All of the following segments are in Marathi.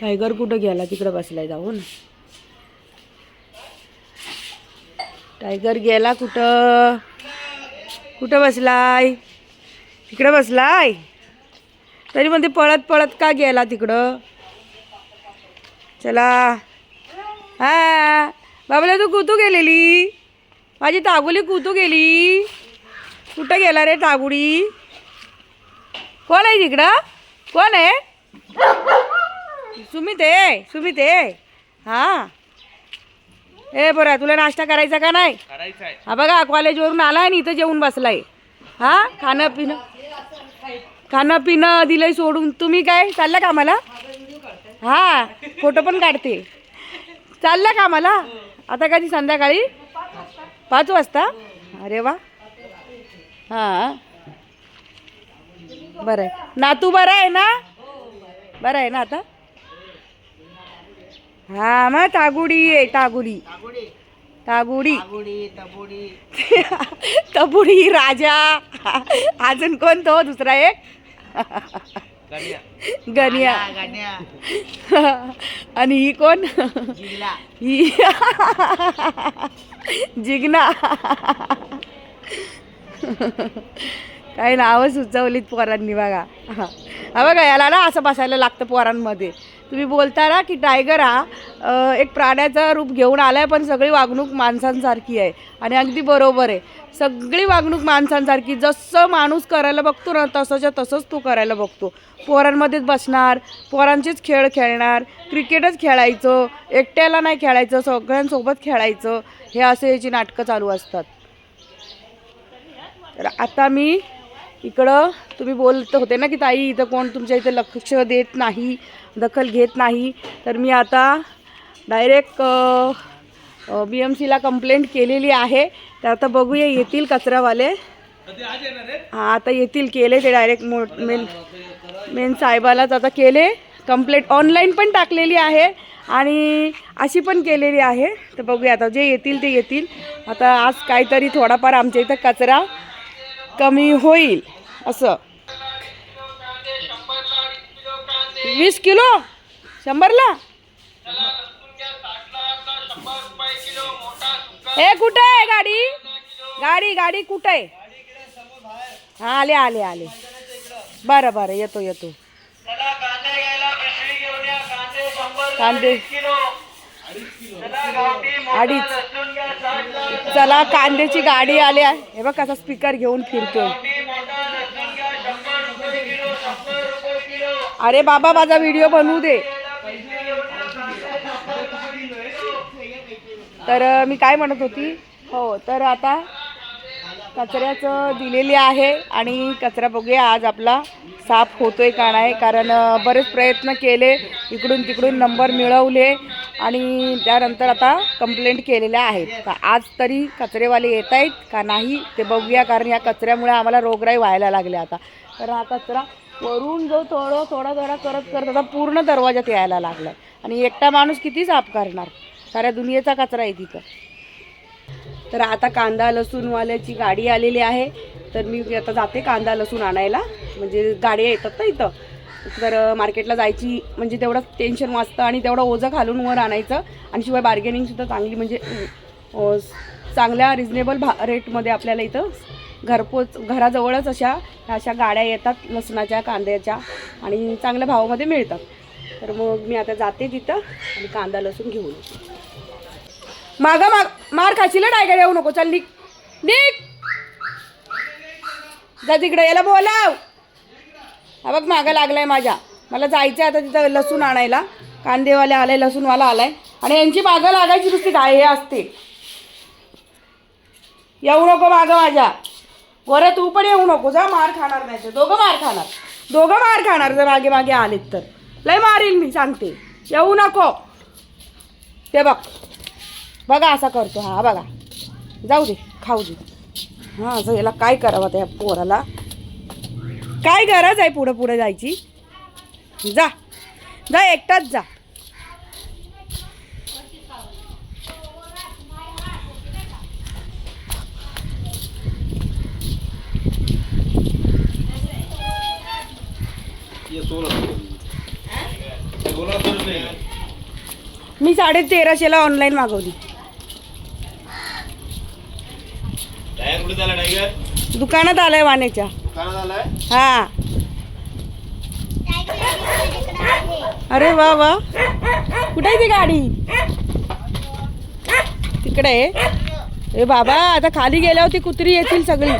टायगर कुठं गेला? तिकडं बसलाय जाऊन. टायगर गेला कुठं? कुठं बसलाय? तिकडं बसलाय? तरी पण ते पळत पळत का गेला तिकडं? चला. हा. बाबला तू कुतू गेलेली? माझी तागुली कुतू गेली? कुठं गेला रे तागुडी? कोण आहे तिकडं? कोण आहे? सुमित आहे सुमित आहे हा. ए बरं तुला नाश्ता करायचा का नाही? करायचं आहे हा बघा कॉलेजवरून आला आणि इथं जेवून बसलाय. हा? खाणं पिणं खाणं पिणं दिलंय सोडून. तुम्ही काय? चाललं का मला हा फोटो पण काढते. चाललं का मला आता कधी? संध्याकाळी? पाच वाजता? अरे वा. हा. बरं आहे. नातू बरा आहे ना? बरं आहे ना आता? हा मग तागुडी आहे तागुडी. तागुडी. तबुडी. राजा. अजून कोण तो दुसरा एक? गण्या. गनिया आणि ही कोण? ही. जिग्ना. काही नावं सुचवलीत पोरांनी बघा. हा बघा याला ना असं बसायला लागतं पोरांमध्ये. तुम्ही बोलता ना की टायगर हा एक प्राण्याचं रूप घेऊन आलाय पण सगळी वागणूक माणसांसारखी आहे. आणि अगदी बरोबर आहे. सगळी वागणूक माणसांसारखी जसं माणूस करायला बघतो ना तसंच्या तसंच तो करायला बघतो. पोरांमध्येच बसणार पोरांचेच खेळ खेळणार क्रिकेटच खेळायचं एकट्याला नाही खेळायचं सगळ्यांसोबत खेळायचं हे असे याची नाटकं चालू असतात. तर आता मी इकडं तुम्ही बोलत होते ना की ताई इथं कोण तुमच्या इथं लक्ष देत नाही दखल घेत नाही. तर मी आता डायरेक्ट बी एम सीला कंप्लेंट केलेली आहे. तर आता बघूया येतील कचरावाले? हां आता येतील केले ते डायरेक्ट मो मेन मेन साहेबालाच आता केले. कंप्लेंट ऑनलाईन पण टाकलेली आहे आणि अशी पण केलेली आहे. तर बघूया आता जे येतील ते येतील. आता आज काहीतरी थोडाफार आमच्या इथं कचरा कमी होईल असं. वीस किलो? शंभरला? हे कुठं आहे गाडी? गाडी गाडी कुठं आहे? हा आले आले आले. बरं बरं येतो येतो. कांदे अडीच. चला कांद्याची गाडी आली आहे. हे बघ कसा स्पीकर घेऊन फिरतोय. अरे बाबा माझा व्हिडिओ बनवू दे. तर मी काय म्हणत होती? हो तर आता कचऱ्याचं दिलेली आहे आणि कचरा बघूया आज आपला साफ होतोय का नाही. कारण बरेच प्रयत्न केले. इकडून तिकडून नंबर मिळवले. आणि त्यानंतर आता कंप्लेंट केलेल्या आहेत. का आज तरी कचरेवाले येत आहेत का नाही ते बघूया कारण या कचऱ्यामुळे आम्हाला रोगराई व्हायला लागल्या आता. कारण हा कचरा वरून जो थोडं थोडा थोडा करत करत आता पूर्ण दरवाजात यायला लागला आणि एकटा माणूस किती साफ करणार? साऱ्या दुनियेचा कचरा आहे तिथं. तर आता कांदा लसूणवाल्याची गाडी आलेली आहे. तर मी आता जाते कांदा लसूण आणायला. म्हणजे गाड्या येतात ना इथं. तर मार्केटला जायची म्हणजे तेवढं टेन्शन वाचतं आणि तेवढं ओझं घालून वर आणायचं. आणि शिवाय बार्गेनिंगसुद्धा चांगली म्हणजे चांगल्या रिजनेबल भा रेटमध्ये आपल्याला इथं घरपोच घराजवळच अशा अशा गाड्या येतात लसणाच्या कांद्याच्या आणि चांगल्या भावामध्ये मिळतात. तर मग मी आता जाते तिथं आणि कांदा लसूण घेऊन मागा माग मार खाशील हं, टायगर येऊ नको चल निक निक जा तिकडे याला बोलाव. हा बघ लागलं आहे माझ्या. मला जायचं आहे आता तिथं लसूण आणायला. कांदेवाले आलाय लसूणवाला आलाय. आणि यांची मागं लागायची नुसती काय हे असते. येऊ नको मागं माझ्या. बरं तू पण येऊ नको जा मार खाणार नाही तर. दोघं मार खाणार. दोघं मार खाणार जर मागे मागे आलेत तर. लय मारील मी सांगते. येऊ नको. ते बघ. बघा असा करतो हा बघा. जाऊ दे खाऊ दे. हां असं याला काय करावं त्या पोराला? काय गरज आहे पुढं पुढे जायची? जा. जा एकटाच जा. मी साडे तेराशेला ऑनलाईन मागवली दुकानात आलंय वाण्याच्या. हा. अरे वा वा. कुठे आहे ती गाडी? तिकडे ए बाबा आता खाली गेल्यावर ती कुत्री येतील सगळी.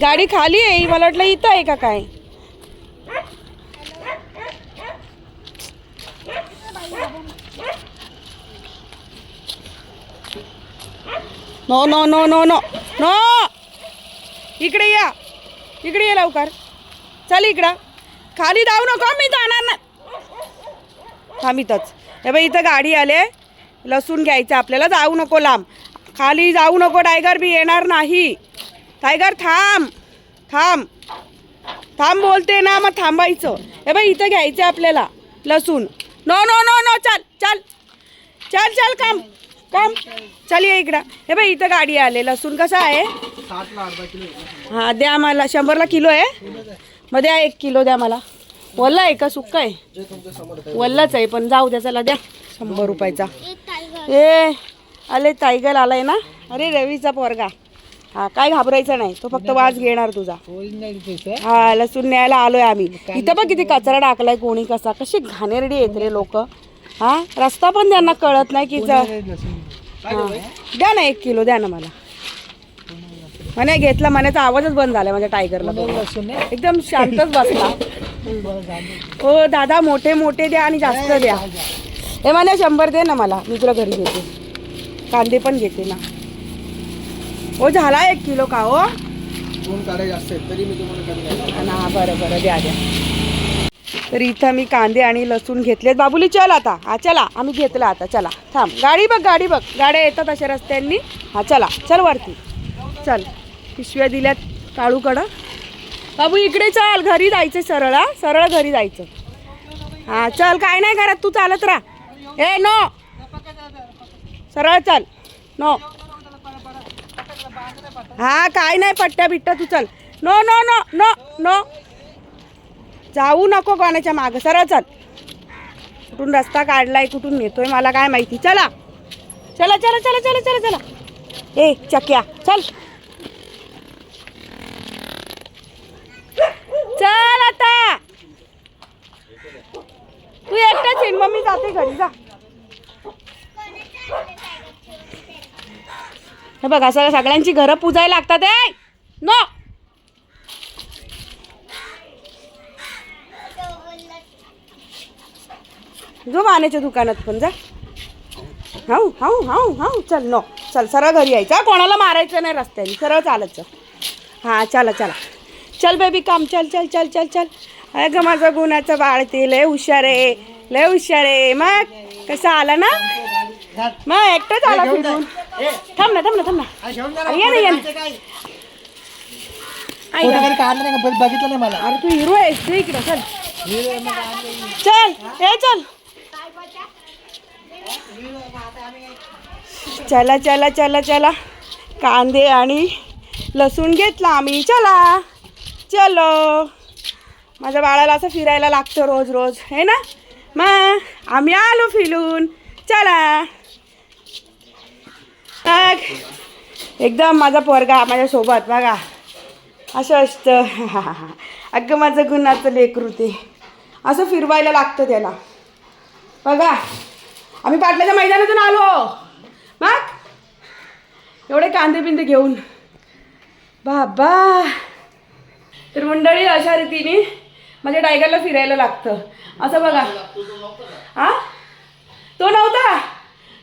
गाडी खाली आहे मला वाटलं इथं आहे का काय? No no no no no no इकडे या. इकडे ये लवकर. चल इकडं. खाली जाऊ नको मी जाणार ना थांबितच. हे बाई इथं गाडी आले लसूण घ्यायचं आपल्याला. जाऊ नको लांब. खाली जाऊ नको टायगर बी येणार नाही. टायगर थांब. थांब. थांब बोलते ना मग थांबायचं. हे बाई इथं घ्यायचं आपल्याला. लसूण. नो नो नो नो चल चल. चल चल काम. काम चल ये इकडं. हे बाई इथं गाडी आले लसूण कसा आहे? हां द्या मला शंभरला किलो आहे. मग द्या एक किलो द्या मला. वल्ला आहे का? सुक्का आहे. वल्लाच आहे पण जाऊ द्या चला द्या. शंभर रुपयाचा. ए आले टायगर आलाय ना? अरे रवीचा पोरगा. हा काय घाबरायचं नाही. तो फक्त वाज घेणार तुझा. हा लसूण न्यायला आलोय आम्ही. इथं बघ किती कचरा टाकलाय कोणी कसा. कशी घाणेरडी येत रे लोक. हा रस्ता पण त्यांना कळत नाही की द्या ना एक किलो द्या ना मला. म्हणे घेतला म्हण्याचा आवाजच बंद झालाय माझ्या टायगरला. एकदम शांतच बसला. हो दादा मोठे मोठे द्या आणि जास्त द्या. हे मला शंभर दे ना मला. मी तुला घरी घेते कांदे पण घेते ना. हो झाला एक किलो का हो? हा बरं बरं द्या द्या. तर इथं मी कांदे आणि लसूण घेतलेत बाबुली चल आता. हा चला. आम्ही घेतला आता. चला. थांब. गाडी बघ गाडी बघ. गाड्या येतात अशा रस्त्यांनी. हा चला. चल वरती. चल. पिशव्या दिल्यात काळूकडं. बाबू इकडे चल. घरी जायचं सरळ हा. सरळ घरी जायचं. हा चल. काय नाही घरात. तू चालत राहा. ए नो. सरळ चल. नो. हा काय नाही पट्ट्या बिट्ट्या तू चल. No no no no no. जाऊ नको कोणाच्या मागं. सरळ चल. कुठून रस्ता काढलाय कुठून नेतोय मला काय माहिती. चला. चला चला चला चला चला चला. ए चक्या चल. चल आता. तू एकटाच येईन मग मी जाते घरी जा. हे बघ सगळ्यांची घरं पुजायला लागतात आहे नो जो मानेच्या दुकानात पण जा. हाऊ हाऊ हाऊ हाऊ चल नो चल सरळ घरी यायचं. कोणाला मारायचं नाही रस्त्याने. सरळ चालत चल हां चला चला. चल बेबी काम चल चल चल चल चल. अगं माझं गुणाचं बाळ ते लय हुशार आहे. लय हुशार आहे. मग कसं आला ना? मग एकटाच आला फिरून. थांब ना थांब ना थांब ना. ये ना ये ना. आई बघितलं नाही मला. अरे तू हिरो आहेस. ते इकडं चल. चल हे चल. चला चला चला चला. कांदे आणि लसूण घेतला आम्ही. चला. चलो. माझ्या बाळाला असं फिरायला लागतं रोज रोज. हे ना? मग आम्ही आलो फिरून. चला. मग एकदम माझा पोरगा माझ्यासोबत बघा. असं असतं. अगं माझं गुन्हाचं लेकरू ते. असं फिरवायला लागतं त्याला. बघा आम्ही पाटल्याच्या मैदानातून आलो. मग. एवढे कांदे बिंदे घेऊन. बाबा. तर मंडळी अशा रीतीने माझ्या टायगरला फिरायला लागतं. असं बघा. हा तो नव्हता.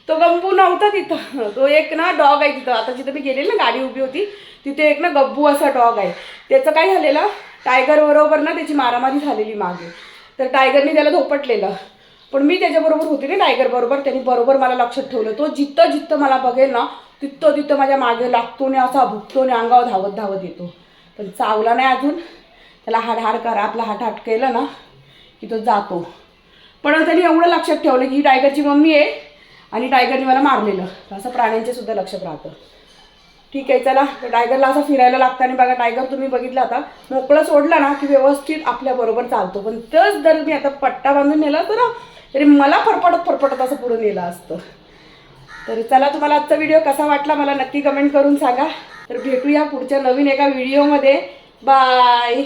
तो गंबू नव्हता तिथं. तो एक ना डॉग आहे तिथं. आता जिथं मी गेलेली ना गाडी उभी होती तिथे एक ना गब्बू असा डॉग आहे. त्याचं काय झालेलं? टायगर बरोबर ना त्याची मारामारी झालेली मागे. तर टायगरने त्याला धोपटलेलं. पण मी त्याच्याबरोबर होते ना टायगर बरोबर. त्यांनी बरोबर मला लक्षात ठेवलं. तो जिथं जिथं मला बघेल ना तिथं तिथं माझ्या मागे लागतो आणि असा भुकतो आणि अंगावर धावत धावत येतो. पण चावला नाही अजून. त्याला हाडहाड करा आपला हाट हाट केलं ना की तो जातो. पण त्यांनी एवढं लक्षात ठेवलं की ही टायगरची मम्मी आहे आणि टायगरने मला मारलेलं. असं प्राण्यांचे सुद्धा लक्षात राहतं. ठीक आहे चला. टायगरला असं फिरायला लागतं आणि बघा टायगर तुम्ही बघितला आता. मोकळं सोडलं ना की व्यवस्थित आपल्याबरोबर चालतो. पण तस जर मी आता पट्टा बांधून नेला तर ना तरी मला फरफडत फरफडत असं पुढे नेलं असतं. तर चला तुम्हाला आजचा व्हिडिओ कसा वाटला मला नक्की कमेंट करून सांगा. तर भेटूया पुढच्या नवीन एका व्हिडिओमध्ये बाय